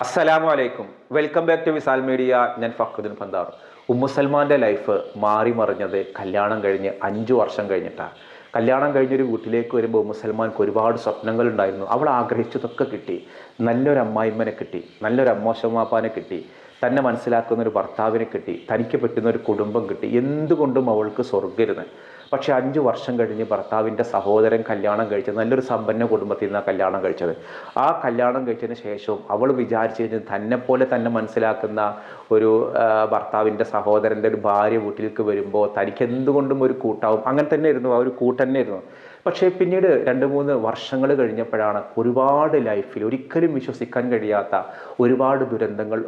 അസ്സലാമു അലൈക്കും. Welcome back to Visal media. ഞാൻ ഫക്രുദ്ദീൻ പന്താർ. ഉമ്മുസൽമാന്റെ ലൈഫ് മാറി മറിഞ്ഞത് കല്യാണം കഴിഞ്ഞ് അഞ്ചു വർഷം കഴിഞ്ഞിട്ടാണ് കല്യാണം കഴിഞ്ഞൊരു വീട്ടിലേക്ക് വരുമ്പോൾ ഉമ്മുസൽമാൻക്ക് ഒരുപാട് സ്വപ്നങ്ങൾ ഉണ്ടായിരുന്നു. അവൾ ആഗ്രഹിച്ചതൊക്കെ കിട്ടി. നല്ലൊരു അമ്മായിമ്മനെ കിട്ടി. നല്ലൊരു അമ്മോശമാപ്പാനെ കിട്ടി. തന്നെ മനസ്സിലാക്കുന്ന ഒരു ഭർത്താവിനെ കിട്ടി തനിക്ക് പറ്റുന്ന ഒരു കുടുംബം കിട്ടി എന്തുകൊണ്ടും അവൾക്ക് സ്വർഗരുന്ന് പക്ഷെ അഞ്ച് വർഷം കഴിഞ്ഞ് ഭർത്താവിന്റെ സഹോദരൻ കല്യാണം കഴിച്ചത് നല്ലൊരു സമ്പന്ന കുടുംബത്തിൽ നിന്നാണ് കല്യാണം കഴിച്ചത്. ആ കല്യാണം കഴിച്ചതിന് ശേഷവും അവൾ വിചാരിച്ചു കഴിഞ്ഞാൽ തന്നെ പോലെ തന്നെ മനസ്സിലാക്കുന്ന ഒരു ഭർത്താവിന്റെ സഹോദരന്റെ ഒരു ഭാര്യ വീട്ടിലേക്ക് വരുമ്പോൾ തനിക്ക് എന്തുകൊണ്ടും ഒരു കൂട്ടാവും. അങ്ങനെ തന്നെ ആയിരുന്നു ആ ഒരു കൂട്ട് തന്നെ ആയിരുന്നു. പക്ഷേ പിന്നീട് രണ്ട് മൂന്ന് വർഷങ്ങൾ കഴിഞ്ഞപ്പോഴാണ് ഒരുപാട് ലൈഫിൽ ഒരിക്കലും വിശ്വസിക്കാൻ കഴിയാത്ത ഒരുപാട് ദുരന്തങ്ങൾ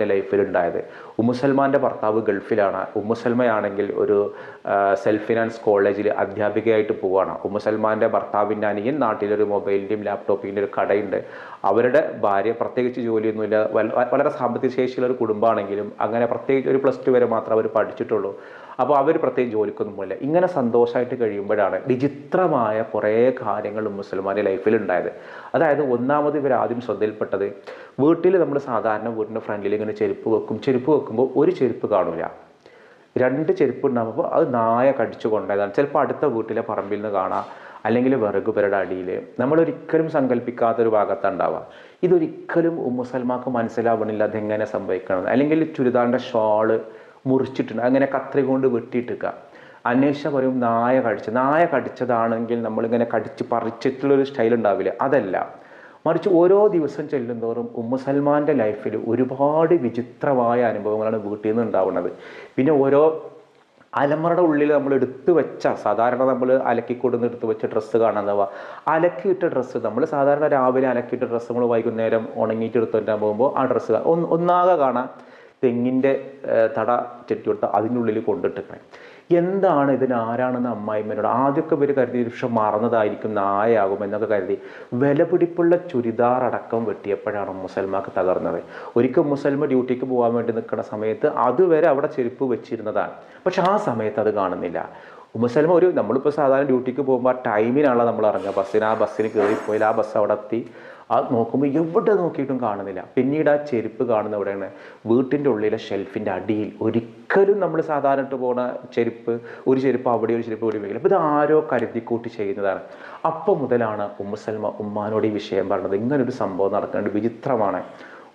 ഉമ്മുസൽമാന്റെ ലൈഫിൽ ഉണ്ടായത് ഉമ്മുസൽമാന്റെ ഭർത്താവ് ഗൾഫിലാണ്. ഉമ്മുസൽമയാണെങ്കിൽ ഒരു സെൽഫ് ഫിനാൻസ് കോളേജിൽ അധ്യാപികയായിട്ട് പോവുകയാണ് ഉമ്മുസൽമാന്റെ ഭർത്താവിന്റെ അനിയൻ നാട്ടിലൊരു മൊബൈലിന്റെയും ലാപ്ടോപ്പിന്റെ ഒരു കടയുണ്ട്. അവരുടെ ഭാര്യ പ്രത്യേകിച്ച് ജോലിയൊന്നുമില്ല. വളരെ സാമ്പത്തിക ശേഷിയുള്ള ഒരു കുടുംബമാണെങ്കിലും അങ്ങനെ പ്രത്യേകിച്ച് ഒരു പ്ലസ് ടു വരെ മാത്രം അവർ പഠിച്ചിട്ടുള്ളൂ. അപ്പോൾ അവർ പ്രത്യേകം ജോലിക്കൊന്നും പോയില്ല. ഇങ്ങനെ സന്തോഷമായിട്ട് കഴിയുമ്പോഴാണ് വിചിത്രമായ കുറേ കാര്യങ്ങൾ മുസൽമാന്റെ ലൈഫിൽ ഉണ്ടായത്. അതായത് ഒന്നാമത് ഇവർ ആദ്യം ശ്രദ്ധയിൽപ്പെട്ടത് വീട്ടിൽ നമ്മൾ സാധാരണ വീടിന്റെ ഫ്രണ്ടിൽ ഇങ്ങനെ ചെരുപ്പ് വെക്കും. ചെരുപ്പ് വെക്കുമ്പോൾ ഒരു ചെരുപ്പ് കാണില്ല രണ്ട് ചെരുപ്പ് ഉണ്ടാകുമ്പോൾ അത് നായ കടിച്ചു കൊണ്ടതാണ്. ചിലപ്പോൾ അടുത്ത വീട്ടിലെ പറമ്പിൽ നിന്ന് കാണാം. അല്ലെങ്കിൽ വെറുകുപരുടെ അടിയിൽ. നമ്മളൊരിക്കലും സങ്കല്പിക്കാത്തൊരു ഭാഗത്താണ് ഉണ്ടാവുക ഇതൊരിക്കലും ഉമ്മുസൽമാക്ക് മനസ്സിലാവണില്ല അതെങ്ങനെ സംഭവിക്കണം അല്ലെങ്കിൽ ചുരിദാറിന്റെ ഷാൾ മുറിച്ചിട്ടുണ്ട്. അങ്ങനെ കത്രി കൊണ്ട് വെട്ടിയിട്ടിക്കുക അന്വേഷിച്ച പറയും നായ കടിച്ച്. നായ കടിച്ചതാണെങ്കിൽ നമ്മളിങ്ങനെ കടിച്ച് പറിച്ചിട്ടുള്ളൊരു സ്റ്റൈൽ ഉണ്ടാവില്ല. അതല്ല. മറിച്ച് ഓരോ ദിവസം ചെല്ലുന്തോറും ഉമ്മ സൽമാന്റെ ലൈഫിൽ ഒരുപാട് വിചിത്രമായ അനുഭവങ്ങളാണ് വീട്ടിൽ നിന്ന് ഉണ്ടാവുന്നത്. പിന്നെ ഓരോ അലമറയുടെ ഉള്ളിൽ നമ്മൾ എടുത്തു വെച്ച സാധാരണ നമ്മൾ അലക്കിക്കൊടുന്ന് എടുത്ത് വെച്ച ഡ്രസ്സ് കാണാതാവുക അലക്കിയിട്ട ഡ്രസ്സ് നമ്മൾ സാധാരണ രാവിലെ അലക്കിയിട്ട ഡ്രസ്സ് നമ്മൾ വൈകുന്നേരം ഉണങ്ങിയിട്ട് എടുത്തുകൊണ്ടാൻ പോകുമ്പോൾ ആ ഡ്രസ്സ് ഒന്ന് ഒന്നാകെ കാണാം. തെങ്ങിന്റെ തട ചെട്ടി അതിനുള്ളിൽ കൊണ്ടിട്ടിരിക്കണേ. എന്താണ് ഇതിന് ആരാണെന്ന് അമ്മായിമ്മനോട് ആദ്യമൊക്കെ ഇവർ കരുതി പക്ഷെ മറന്നതായിരിക്കും നായാകും എന്നൊക്കെ കരുതി വിലപിടിപ്പുള്ള ചുരിദാർ അടക്കം വെട്ടിയപ്പോഴാണ് മുസൽമാക്ക് തകർന്നത്. ഒരിക്കൽ മുസൽമ ഡ്യൂട്ടിക്ക് പോകാൻ വേണ്ടി നിൽക്കുന്ന സമയത്ത് അതുവരെ അവിടെ ചെരുപ്പ് വെച്ചിരുന്നതാണ്. പക്ഷെ ആ സമയത്ത് അത് കാണുന്നില്ല. ഉമ്മസൽമ ഒരു നമ്മളിപ്പോൾ സാധാരണ ഡ്യൂട്ടിക്ക് പോകുമ്പോൾ ആ ടൈമിനാണല്ലോ നമ്മൾ ഇറങ്ങുക ബസ്സിന് ആ ബസ്സിന് കയറിപ്പോയി ആ ബസ് അവിടെ എത്തി. ആ നോക്കുമ്പോൾ എവിടെ നോക്കിയിട്ടും കാണുന്നില്ല. പിന്നീട് ആ ചെരുപ്പ് കാണുന്ന എവിടെയാണ് വീട്ടിന്റെ ഉള്ളിലെ ഷെൽഫിന്റെ അടിയിൽ ഒരിക്കലും നമ്മൾ സാധാരണ ഇട്ട് പോകുന്ന ചെരുപ്പ് ഒരു ചെരുപ്പ് അവിടെ ഒരു ചെരുപ്പ് ഇവിടെ വെക്കില്ല. അപ്പോൾ ഇത് ആരോ കരുതിക്കൂട്ടി ചെയ്യുന്നതാണ്. അപ്പോൾ മുതലാണ് ഉമ്മുസൽമ ഉമ്മാനോട് ഈ വിഷയം പറഞ്ഞത്. ഇങ്ങനൊരു സംഭവം നടക്കേണ്ടത് വിചിത്രമാണ്.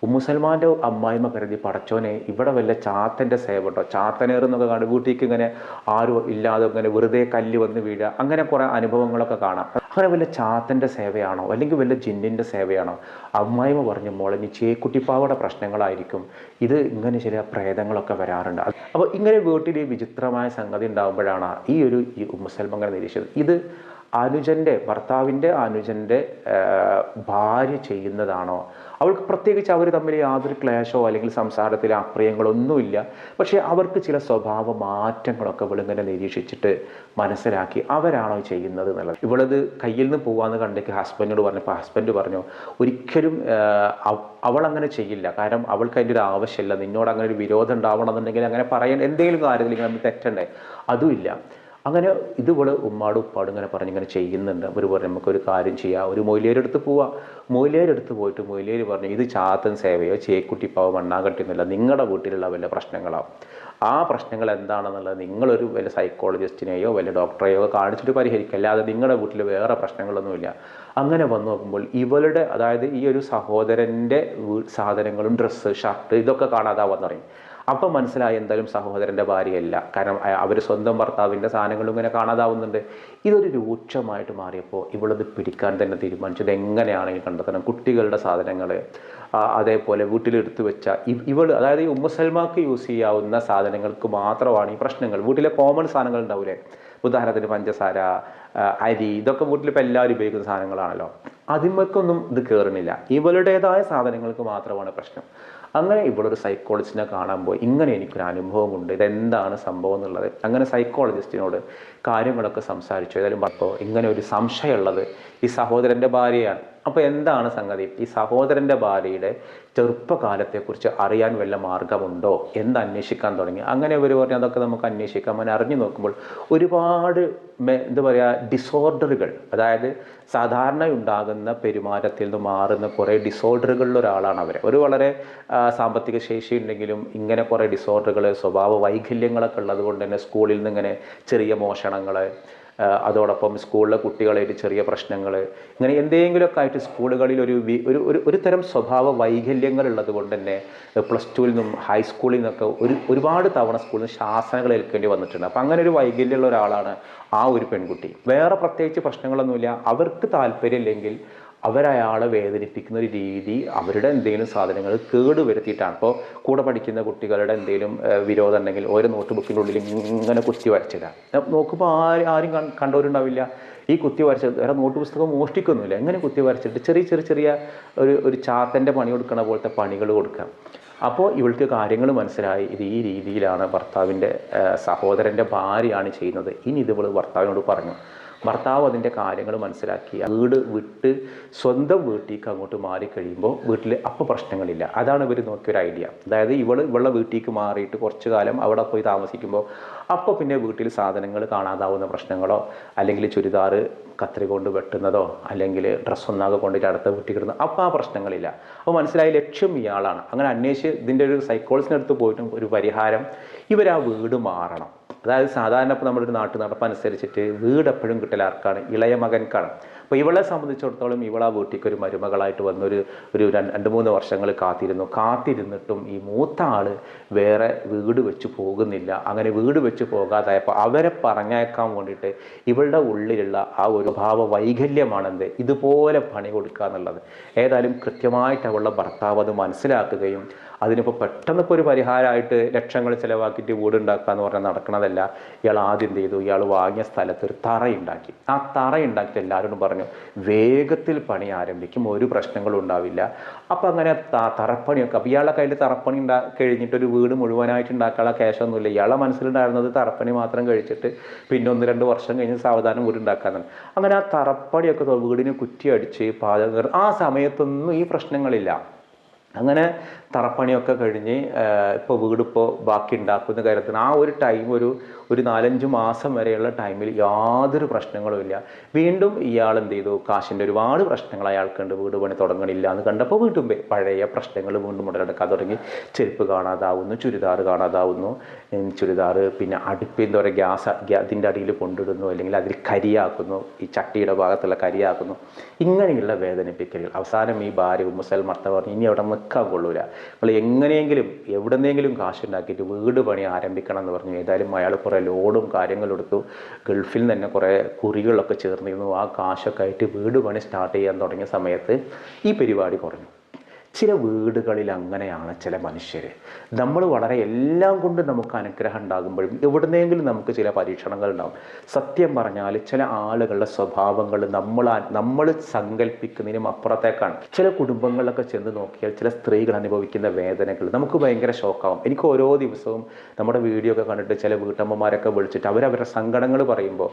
ഉമ്മുസൽമാന്റെ അമ്മായിമ്മ കരുതി പടച്ചോനെ ഇവിടെ വല്ല ചാത്തന്റെ സേവട്ടോ? ചാത്തനേറെന്നൊക്കെ കാണും. വീട്ടിലേക്ക് ഇങ്ങനെ ആരും ഇല്ലാതെ ഇങ്ങനെ വെറുതെ കല്ല് വന്ന് വീഴുക. അങ്ങനെ കുറേ അനുഭവങ്ങളൊക്കെ കാണാം. അങ്ങനെ വല്ല ചാത്തന്റെ സേവയാണോ? അല്ലെങ്കിൽ വല്ല ജിന്നിന്റെ സേവയാണോ? അമ്മായിമ്മ പറഞ്ഞു മോളെ നീ ചേക്കുട്ടിപ്പാവയുടെ പ്രശ്നങ്ങളായിരിക്കും. ഇത് ഇങ്ങനെ ചില പ്രേതങ്ങളൊക്കെ വരാറുണ്ട്. അപ്പോൾ ഇങ്ങനെ വീട്ടിൽ വിചിത്രമായ സംഗതി ഉണ്ടാകുമ്പോഴാണ് ഈ ഒരു അങ്ങനെ നിരീക്ഷിച്ചത്. ഇത് അനുജന്റെ ഭർത്താവിന്റെ അനുജന്റെ ഭാര്യ ചെയ്യുന്നതാണോ? അവൾക്ക് പ്രത്യേകിച്ച് അവർ തമ്മിൽ യാതൊരു ക്ലേശോ അല്ലെങ്കിൽ സംസാരത്തിലെ അപ്രിയങ്ങളൊന്നുമില്ല. പക്ഷേ അവർക്ക് ചില സ്വഭാവ മാറ്റങ്ങളൊക്കെ ഇവളിങ്ങനെ നിരീക്ഷിച്ചിട്ട് മനസ്സിലാക്കി അവരാണോ ചെയ്യുന്നത് എന്നുള്ളത്. ഇവളത് കയ്യിൽ നിന്ന് പോകാമെന്ന് കണ്ടേക്ക് ഹസ്ബൻഡിനോട് പറഞ്ഞപ്പോൾ ഹസ്ബൻഡ് പറഞ്ഞു ഒരിക്കലും അവൾ അങ്ങനെ ചെയ്യില്ല. കാരണം അവൾക്ക് അതിന്റെ ഒരു ആവശ്യമില്ല. നിന്നോട് അങ്ങനെ ഒരു വിരോധം ഉണ്ടാവണമെന്നുണ്ടെങ്കിൽ അങ്ങനെ പറയേണ്ട എന്തെങ്കിലും കാര്യത്തിൽ നമ്മൾ തെറ്റണ്ടേ? അതുമില്ല അങ്ങനെ ഇതുപോലെ ഉമ്മാട് ഉപ്പാടും ഇങ്ങനെ പറഞ്ഞ് ഇങ്ങനെ ചെയ്യുന്നുണ്ട്. അവർ പറഞ്ഞു നമുക്കൊരു കാര്യം ചെയ്യാം. ഒരു മൊയിലേരെടുത്ത് പോവാം. മൊയിലേരെടുത്ത് പോയിട്ട് മൊയിലേര് പറഞ്ഞു ഇത് ചാത്തൻ സേവയോ? ചേക്കുട്ടി പാവോ മണ്ണാങ്കട്ടിയൊന്നുമില്ല. നിങ്ങളുടെ വീട്ടിലുള്ള വല്ല പ്രശ്നങ്ങളാവും. ആ പ്രശ്നങ്ങൾ എന്താണെന്നുള്ളത് നിങ്ങളൊരു വല്ല സൈക്കോളജിസ്റ്റിനെയോ വല്ല ഡോക്ടറെയോ കാണിച്ചിട്ട് പരിഹരിക്കുക. അല്ലാതെ നിങ്ങളുടെ വീട്ടിൽ വേറെ പ്രശ്നങ്ങളൊന്നുമില്ല. അങ്ങനെ വന്നു നോക്കുമ്പോൾ ഇവളുടെ അതായത് ഈ ഒരു സഹോദരന്റെ സാധനങ്ങളും ഡ്രസ്സ് ഷർട്ട് ഇതൊക്കെ കാണാതാവാൻ പറയും. അപ്പം മനസ്സിലായി എന്തായാലും സഹോദരന്റെ ഭാര്യയല്ല. കാരണം അവർ സ്വന്തം ഭർത്താവിന്റെ സാധനങ്ങളും ഇങ്ങനെ കാണാതാവുന്നുണ്ട്. ഇതൊരു രൂക്ഷമായിട്ട് മാറിയപ്പോൾ ഇവളത് പിടിക്കാൻ തന്നെ തീരുമാനിച്ചത് എങ്ങനെയാണെങ്കിൽ കണ്ടെത്തണം? കുട്ടികളുടെ സാധനങ്ങൾ അതേപോലെ വീട്ടിലെടുത്ത് വെച്ച ഇവൾ അതായത് ഈ ഉമ്മസൽമാക്ക് യൂസ് ചെയ്യാവുന്ന സാധനങ്ങൾക്ക് മാത്രമാണ് ഈ പ്രശ്നങ്ങൾ. വീട്ടിലെ കോമൺ സാധനങ്ങൾ ഉണ്ടാവില്ലേ ഉദാഹരണത്തിന് പഞ്ചസാര അരി ഇതൊക്കെ വീട്ടിൽ ഇപ്പോൾ എല്ലാവരും ഉപയോഗിക്കുന്ന സാധനങ്ങളാണല്ലോ. അതിന്മേക്കൊന്നും ഇത് കയറുന്നില്ല ഇവളുടേതായ സാധനങ്ങൾക്ക് മാത്രമാണ് പ്രശ്നം. അങ്ങനെ ഇവളൊരു സൈക്കോളജിസ്റ്റിനെ കാണാൻ പോയി. ഇങ്ങനെ എനിക്കൊരു അനുഭവമുണ്ട്. ഇതെന്താണ് സംഭവം എന്നുള്ളത്. അങ്ങനെ സൈക്കോളജിസ്റ്റിനോട് കാര്യങ്ങളൊക്കെ സംസാരിച്ചു. ഏതായാലും അപ്പോൾ ഇങ്ങനെ ഒരു സംശയമുള്ളത് ഈ സഹോദരന്റെ ഭാര്യയാണ്. അപ്പോൾ എന്താണ് സംഗതി? ഈ സഹോദരന്റെ ഭാര്യയുടെ ചെറുപ്പകാലത്തെക്കുറിച്ച് അറിയാൻ വല്ല മാർഗമുണ്ടോ? എന്ന് അന്വേഷിക്കാൻ തുടങ്ങി? അങ്ങനെ ഇവർ പറഞ്ഞു അതൊക്കെ നമുക്ക് അന്വേഷിക്കാം. അങ്ങനെ അറിഞ്ഞു നോക്കുമ്പോൾ ഒരുപാട് എന്താ പറയുക ഡിസോർഡറുകൾ അതായത് സാധാരണ ഉണ്ടാകുന്ന പെരുമാറ്റത്തിൽ നിന്ന് മാറുന്ന കുറേ ഡിസോർഡറുകളിൽ ഒരാളാണ് അവർ ഒരു വളരെ സാമ്പത്തിക ശേഷി ഉണ്ടെങ്കിലും ഇങ്ങനെ കുറേ ഡിസോർഡറുകൾ സ്വഭാവ വൈകല്യങ്ങളൊക്കെ ഉള്ളത് കൊണ്ട് തന്നെ സ്കൂളിൽ നിന്ന് ഇങ്ങനെ ചെറിയ മോഷണങ്ങൾ അതോടൊപ്പം സ്കൂളിലെ കുട്ടികളായിട്ട് ചെറിയ പ്രശ്നങ്ങൾ ഇങ്ങനെ എന്തെങ്കിലുമൊക്കെ ആയിട്ട് സ്കൂളുകളിൽ ഒരു ഒരു ഒരു തരം സ്വഭാവ വൈകല്യങ്ങൾ ഉള്ളത് കൊണ്ട് തന്നെ പ്ലസ് ടുവിൽ നിന്നും ഹൈസ്കൂളിൽ നിന്നൊക്കെ ഒരു ഒരുപാട് തവണ സ്കൂളിൽ നിന്ന് ശാസനകൾ ഏൽക്കേണ്ടി വന്നിട്ടുണ്ട്. അപ്പം അങ്ങനെ ഒരു വൈകല്യമുള്ള ഒരാളാണ് ആ ഒരു പെൺകുട്ടി. വേറെ പ്രത്യേകിച്ച് പ്രശ്നങ്ങളൊന്നുമില്ല. അവർക്ക് താല്പര്യമില്ലെങ്കിൽ അവരയാളെ വേദനിപ്പിക്കുന്ന ഒരു രീതി അവരുടെ എന്തെങ്കിലും സാധനങ്ങൾ കേട് വരുത്തിയിട്ടാണ് ഇപ്പോൾ കൂടെ പഠിക്കുന്ന കുട്ടികളുടെ എന്തെങ്കിലും വിരോധം ഉണ്ടെങ്കിൽ ഓരോ നോട്ട് ബുക്കിന്റെ ഉള്ളിൽ ഇങ്ങനെ കുത്തി വരച്ചിടാം. നോക്കുമ്പോൾ ആരും ആരും കണ്ടവരുണ്ടാവില്ല. ഈ കുത്തി വരച്ച വേറെ നോട്ട് പുസ്തകം മോഷ്ടിക്കൊന്നുമില്ല. എങ്ങനെ കുത്തി വരച്ചിട്ട്? ചെറിയ ചെറിയ ചെറിയ ഒരു ഒരു ചാത്തന്റെ പണി കൊടുക്കണ പോലത്തെ പണികൾ കൊടുക്കാം അപ്പോൾ ഇവൾക്ക് കാര്യങ്ങൾ മനസ്സിലായി. ഇത് ഈ രീതിയിലാണ് ഭർത്താവിന്റെ സഹോദരന്റെ ഭാര്യയാണ് ചെയ്യുന്നത്. ഇനി ഇത് ഇവൾ ഭർത്താവിനോട് പറഞ്ഞു. ഭർത്താവ് അതിന്റെ കാര്യങ്ങൾ മനസ്സിലാക്കി വീട് വിട്ട് സ്വന്തം വീട്ടിലേക്ക് അങ്ങോട്ട് മാറിക്കഴിയുമ്പോൾ വീട്ടിൽ അപ്പോൾ പ്രശ്നങ്ങളില്ല. അതാണ് ഇവർ നോക്കിയൊരു ഐഡിയ. അതായത് ഇവൾ ഇവളുടെ വീട്ടിലേക്ക് മാറിയിട്ട് കുറച്ച് കാലം അവിടെ പോയി താമസിക്കുമ്പോൾ അപ്പോൾ പിന്നെ വീട്ടിൽ സാധനങ്ങൾ കാണാതാവുന്ന പ്രശ്നങ്ങളോ അല്ലെങ്കിൽ ചുരിദാർ കത്രി കൊണ്ട് വെട്ടുന്നതോ അല്ലെങ്കിൽ ഡ്രസ്സ് ഒന്നാകെ കൊണ്ടിട്ട് അടുത്ത വീട്ടിൽ കിടന്ന് അപ്പോൾ ആ പ്രശ്നങ്ങളില്ല. അപ്പോൾ മനസ്സിലായ ലക്ഷ്യം ഇയാളാണ്. അങ്ങനെ അന്വേഷിച്ച് ഇതിന്റെ ഒരു സൈക്കോളജിനടുത്ത് പോയിട്ടും ഒരു പരിഹാരം ഇവർ ആ വീട് മാറണം. അതായത് സാധാരണ ഇപ്പോൾ നമ്മുടെ ഒരു നാട്ടു നടപ്പനുസരിച്ചിട്ട് വീട് എപ്പോഴും കിട്ടൽ ആർക്കാണ്? ഇളയ മകൻക്കാണ് അപ്പോൾ ഇവളെ സംബന്ധിച്ചിടത്തോളം ഇവൾ ആ വീട്ടിലേക്ക് ഒരു മരുമകളായിട്ട് വന്നൊരു ഒരു രണ്ട് മൂന്ന് വർഷങ്ങൾ കാത്തിരുന്നു. കാത്തിരുന്നിട്ടും ഈ മൂത്ത ആൾ വേറെ വീട് വെച്ച് പോകുന്നില്ല. അങ്ങനെ വീട് വെച്ച് പോകാതായപ്പോൾ അവരെ പറഞ്ഞേക്കാൻ വേണ്ടിയിട്ട് ഇവളുടെ ഉള്ളിലുള്ള ആ ഒരു ഭാവ വൈകല്യമാണെന്ത് ഇതുപോലെ പണി കൊടുക്കുക എന്നുള്ളത്. ഏതായാലും കൃത്യമായിട്ട് അവളുടെ ഭർത്താവ് അത് മനസ്സിലാക്കുകയും അതിനിപ്പോൾ പെട്ടെന്ന് ഇപ്പോൾ ഒരു പരിഹാരമായിട്ട് ലക്ഷങ്ങൾ ചിലവാക്കിയിട്ട് വീടുണ്ടാക്കുക എന്ന് പറഞ്ഞാൽ നടക്കണതല്ല. ഇയാൾ ആദ്യം എന്ത് ചെയ്തു? ഇയാൾ വാങ്ങിയ സ്ഥലത്ത് ഒരു തറയുണ്ടാക്കി. ആ തറയുണ്ടാക്കിയിട്ട് എല്ലാവരോടും പറഞ്ഞു വേഗത്തിൽ പണി ആരംഭിക്കും. ഒരു പ്രശ്നങ്ങളും ഉണ്ടാവില്ല. അപ്പം അങ്ങനെ തറപ്പണിയൊക്കെ അപ്പോൾ ഇയാളുടെ കയ്യിൽ തറപ്പണി ഉണ്ടാ കഴിഞ്ഞിട്ട് ഒരു വീട് മുഴുവനായിട്ട് ഉണ്ടാക്കാനുള്ള ക്യാഷൊന്നുമില്ല. ഇയാളുടെ മനസ്സിലുണ്ടായിരുന്നത് തറപ്പണി മാത്രം കഴിച്ചിട്ട് പിന്നെ ഒന്ന് രണ്ട് വർഷം കഴിഞ്ഞ് സാവധാനം വീട് ഉണ്ടാക്കാന്നാണ് അങ്ങനെ ആ തറപ്പണിയൊക്കെ വീടിന് കുറ്റി അടിച്ച് പാചകം ആ സമയത്തൊന്നും ഈ പ്രശ്നങ്ങളില്ല. അങ്ങനെ തറപ്പണിയൊക്കെ കഴിഞ്ഞ് ഇപ്പോൾ വീടിപ്പോൾ ബാക്കി ഉണ്ടാക്കുന്ന കാര്യത്തിന് ആ ഒരു ടൈം ഒരു ഒരു നാലഞ്ച് മാസം വരെയുള്ള ടൈമിൽ യാതൊരു പ്രശ്നങ്ങളും ഇല്ല. വീണ്ടും ഇയാൾ എന്ത് ചെയ്തു? കാശിന്റെ ഒരുപാട് പ്രശ്നങ്ങൾ അയാൾക്കുണ്ട്. വീട് പണി തുടങ്ങണില്ല എന്ന് കണ്ടപ്പോൾ വീണ്ടും പേ- പഴയ പ്രശ്നങ്ങൾ വീണ്ടും ഉടലെടുക്കാൻ തുടങ്ങി. ചെരുപ്പ് കാണാതാവുന്നു ചുരിദാർ കാണാതാവുന്നു. ചുരിദാർ പിന്നെ അടുപ്പിൽ എന്താ പറയുക ഗ്യാസ് അതിന്റെ അടിയിൽ കൊണ്ടിടുന്നു അല്ലെങ്കിൽ അതിൽ കരിയാക്കുന്നു ഈ ചട്ടിയുടെ ഭാഗത്തുള്ള കരിയാക്കുന്നു. ഇങ്ങനെയുള്ള വേദനിപ്പിക്കലുകൾ അവസാനം ഈ ഭാര്യ ഉമ്മസൽ മർത്ത പറഞ്ഞു ഇനി അവിടെ നിൽക്കാൻ കൊള്ളൂല. നിങ്ങൾ എങ്ങനെയെങ്കിലും എവിടെ നിന്നെങ്കിലും കാശുണ്ടാക്കിയിട്ട് വീട് പണി ആരംഭിക്കണം എന്ന് പറഞ്ഞു. ഏതായാലും അയാൾ കുറേ ലോഡും കാര്യങ്ങളും എടുത്തു. ഗൾഫിൽ തന്നെ കുറേ കുറികളൊക്കെ ചേർന്നിരുന്നു. ആ കാശൊക്കെ ആയിട്ട് വീട് പണി സ്റ്റാർട്ട് ചെയ്യാൻ തുടങ്ങിയ സമയത്ത് ഈ പരിപാടി കുറഞ്ഞു. ചില വീടുകളിൽ അങ്ങനെയാണ് ചില മനുഷ്യർ നമ്മൾ വളരെ എല്ലാം കൊണ്ട് നമുക്ക് അനുഗ്രഹം ഉണ്ടാകുമ്പോഴും എവിടുന്നെങ്കിലും നമുക്ക് ചില പരീക്ഷണങ്ങൾ ഉണ്ടാകും സത്യം പറഞ്ഞാൽ ചില ആളുകളുടെ സ്വഭാവങ്ങൾ നമ്മൾ നമ്മൾ സങ്കല്പിക്കുന്നതിനും അപ്പുറത്തേക്കാണ്. ചില കുടുംബങ്ങളിലൊക്കെ ചെന്ന് നോക്കിയാൽ ചില സ്ത്രീകൾ അനുഭവിക്കുന്ന വേദനകൾ നമുക്ക് ഭയങ്കര ഷോക്കാവും. എനിക്ക് ഓരോ ദിവസവും നമ്മുടെ വീഡിയോ ഒക്കെ കണ്ടിട്ട് ചില വീട്ടമ്മമാരൊക്കെ വിളിച്ചിട്ട് അവരവരുടെ സങ്കടങ്ങൾ പറയുമ്പോൾ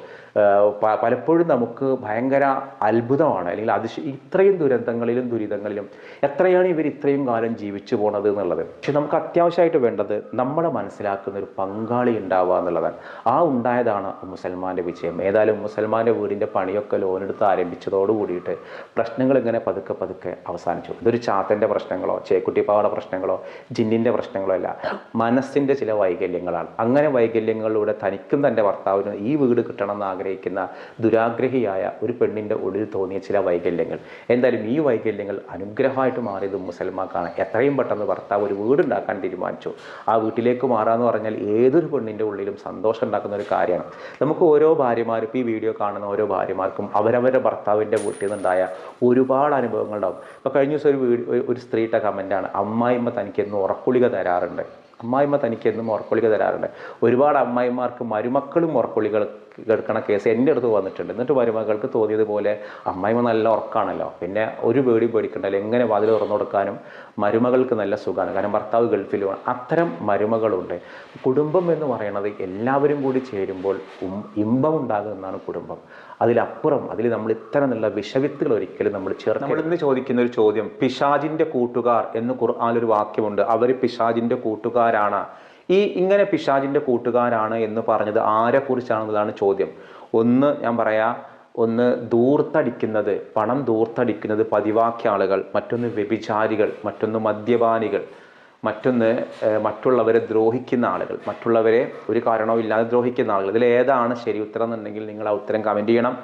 പലപ്പോഴും നമുക്ക് ഭയങ്കര അത്ഭുതമാണ്. അല്ലെങ്കിൽ അതിശ ഇത്രയും ദുരന്തങ്ങളിലും ദുരിതങ്ങളിലും എത്രയാണ് ഇവർ ഇത്രയും കാലം ജീവിച്ചു പോണത് എന്നുള്ളത്. പക്ഷെ നമുക്ക് അത്യാവശ്യമായിട്ട് വേണ്ടത് നമ്മളെ മനസ്സിലാക്കുന്ന ഒരു പങ്കാളി ഉണ്ടാവുക എന്നുള്ളതാണ്. ആ ഉണ്ടായതാണ് മുസൽമാന്റെ വിജയം. ഏതായാലും മുസൽമാന്റെ വീടിന്റെ പണിയൊക്കെ ലോണെടുത്ത് ആരംഭിച്ചതോട് കൂടിയിട്ട് പ്രശ്നങ്ങൾ ഇങ്ങനെ പതുക്കെ പതുക്കെ അവസാനിച്ചു. ഇതൊരു ചാത്തന്റെ പ്രശ്നങ്ങളോ ചേക്കുട്ടിപ്പാവയുടെ പ്രശ്നങ്ങളോ ജിന്നിന്റെ പ്രശ്നങ്ങളോ അല്ല. മനസ്സിന്റെ ചില വൈകല്യങ്ങളാണ്. അങ്ങനെ വൈകല്യങ്ങളിലൂടെ തനിക്കും തന്റെ ഭർത്താവിനും ഈ വീട് കിട്ടണമെന്ന് ആഗ്രഹിക്കുന്ന ദുരാഗ്രഹിയായ ഒരു പെണ്ണിന്റെ ഒടുവിൽ തോന്നിയ ചില വൈകല്യങ്ങൾ. എന്തായാലും ഈ വൈകല്യങ്ങൾ അനുഗ്രഹമായിട്ട് മാറിയത് മുസൽമാക്കാണ്. എത്രയും പെട്ടെന്ന് ഭർത്താവ് ഒരു വീടുണ്ടാക്കാൻ തീരുമാനിച്ചു. ആ വീട്ടിലേക്ക് മാറാമെന്ന് പറഞ്ഞാൽ ഏതൊരു പെണ്ണിന്റെ ഉള്ളിലും സന്തോഷം ഉണ്ടാക്കുന്ന ഒരു കാര്യമാണ്. നമുക്ക് ഓരോ ഇപ്പോൾ ഈ വീഡിയോ കാണുന്ന ഓരോ ഭാര്യമാർക്കും അവരവരുടെ ഭർത്താവിന്റെ വീട്ടിൽ നിന്നുണ്ടായ ഒരുപാട് അനുഭവങ്ങൾ ഉണ്ടാവും ഇപ്പോൾ കഴിഞ്ഞ ദിവസം ഒരു വീഡിയോ ഒരു സ്ത്രീയുടെ കമന്റാണ് അമ്മായിമ്മ തനിക്ക് എന്നും ഉറക്കുളിക തരാറുണ്ട്. അമ്മായിമ്മ തനിക്ക് എന്നും ഉറക്കൊളിക തരാറുണ്ട്. ഒരുപാട് അമ്മായിമാർക്ക് മരുമക്കളും മുറക്കൊളികൾ കേൾക്കണ കേസ് എന്റെ അടുത്ത് വന്നിട്ടുണ്ട്. എന്നിട്ട് മരുമകൾക്ക് തോന്നിയതുപോലെ അമ്മായിമ്മ നല്ല ഉറക്കാണല്ലോ. പിന്നെ ഒരു പേടി പേടിക്കണ്ടല്ലോ. എങ്ങനെ വാതിൽ തുറന്നു കൊടുക്കാനും മരുമകൾക്ക് നല്ല സുഖമാണ്. കാരണം ഭർത്താവ് ഗൾഫിലുമാണ്. അത്തരം മരുമകളുണ്ട്. കുടുംബം എന്ന് പറയുന്നത് എല്ലാവരും കൂടി ചേരുമ്പോൾ ഇമ്പം ഉണ്ടാകുന്നതാണ് കുടുംബം. അതിലപ്പുറം അതിൽ നമ്മൾ ഇത്തരം നല്ല വിഷവിത്തുകൾ ഒരിക്കലും നമ്മൾ ചേർന്ന് നമ്മൾ ഇന്ന് ചോദിക്കുന്ന ഒരു ചോദ്യം പിശാജിന്റെ കൂട്ടുകാർ എന്ന് ഖുർആാനൊരു വാക്യമുണ്ട്. അവർ പിശാജിന്റെ കൂട്ടുകാരാണ്. ഈ ഇങ്ങനെ പിശാജിന്റെ കൂട്ടുകാരാണ് എന്ന് പറഞ്ഞത് ആരെക്കുറിച്ചാണെന്നതാണ് ചോദ്യം. ഒന്ന് ഞാൻ പറയാ ഒന്ന് ദൂർത്തടിക്കുന്നത് പണം ദൂർത്തടിക്കുന്നത് പതിവാക്കിയ ആളുകൾ മറ്റൊന്ന് വ്യഭിചാരികൾ മറ്റൊന്ന് മദ്യപാനികൾ മറ്റൊന്ന് മറ്റുള്ളവരെ ദ്രോഹിക്കുന്ന ആളുകൾ. മറ്റുള്ളവരെ ഒരു കാരണവും ഇല്ലാതെ ദ്രോഹിക്കുന്ന ആളുകൾ. ഇതിൽ ഏതാണ് ശരി ഉത്തരം എന്നുണ്ടെങ്കിൽ നിങ്ങൾ ആ ഉത്തരം കമന്റ് ചെയ്യണം.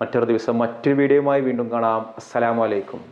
മറ്റൊരു ദിവസം മറ്റൊരു വീഡിയോയുമായി വീണ്ടും കാണാം. അസ്സലാമു അലൈക്കും.